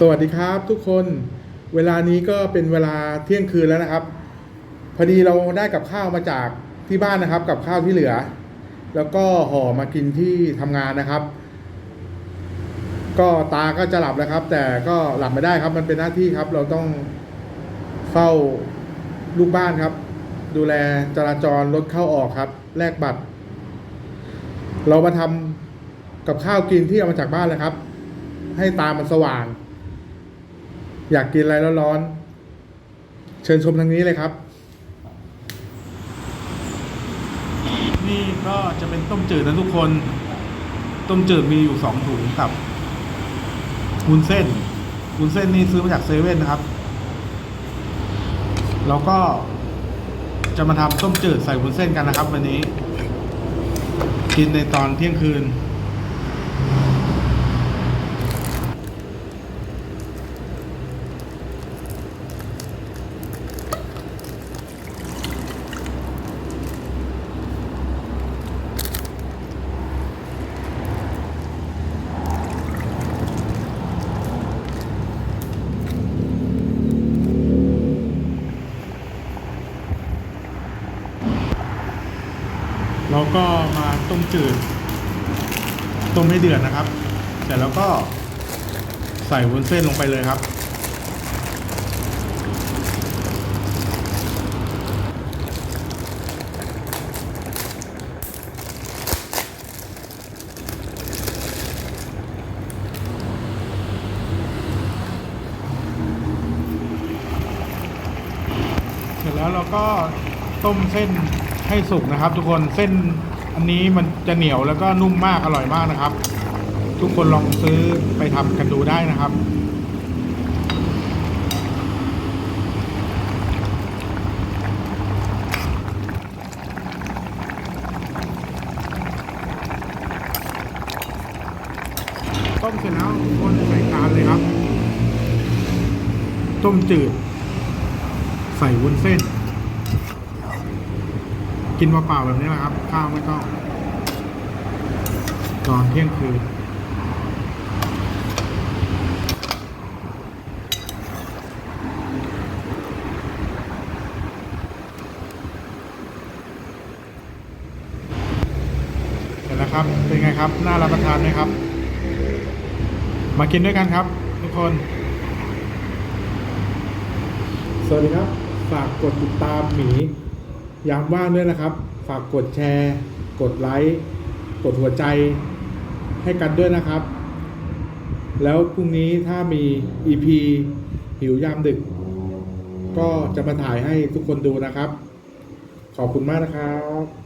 สวัสดีครับทุกคนเวลานี้ก็เป็นเวลาเที่ยงคืนแล้วนะครับ พอดีเราได้กับข้าวมาจากที่บ้านนะครับ กับข้าวที่เหลือ แล้วก็ห่อมากินที่ทำงานนะครับ ก็ตาก็จะหลับแล้วครับ แต่ก็หลับไม่ได้ครับ มันเป็นหน้าที่ครับ เราต้องเฝ้าลูกบ้านครับ ดูแลจราจรรถเข้าออกครับ แลกบัตร เรามาทำกับข้าวกินที่เอามาจากบ้านเลยครับ ให้ตามันสว่าง อยากกินอะไรร้อนๆเชิญชมทางนี้เลยครับ นี่ก็จะเป็นต้มจืดนะทุกคน ต้มจืดมีอยู่สองถุงกับวุ้นเส้นวุ้นเส้นนี่ซื้อมาจากเซเว่นนะครับ แล้วก็จะมาทำต้มจืดใส่วุ้นเส้นกันนะครับ วันนี้ กินในตอนเที่ยงคืน เราก็มาต้มจืด ต้มให้เดือดนะครับ เสร็จแล้วก็ใส่วุ้นเส้นลงไปเลยครับ เสร็จแล้วเราก็ ต้มเส้นให้สุกนะครับ ทุกคนเส้นอันนี้มันจะเหนียวแล้วก็นุ่มมากอร่อยมากนะครับ ทุกคนลองซื้อไปทำกันดูได้นะครับต้มเสร็จแล้วคนใส่จานเลยครับ ต้มจืด ใส่วุ้นเส้น กินเปล่าๆแบบนี้แหละครับ ข้าวไม่ต้องตอนเที่ยงคืนเสร็จแล้วครับ เป็นไงครับ น่ารับประทานไหมครับ มากินด้วยกันครับ ทุกคน สวัสดีครับ ฝากกดติดตามหมี ยามว่างด้วยนะครับ ฝากกดแชร์ กดไลค์ กดหัวใจให้กันด้วยนะครับ แล้วพรุ่งนี้ถ้ามี EP หิวยามดึก ก็จะมาถ่ายให้ทุกคนดูนะครับ ขอบคุณมากนะครับ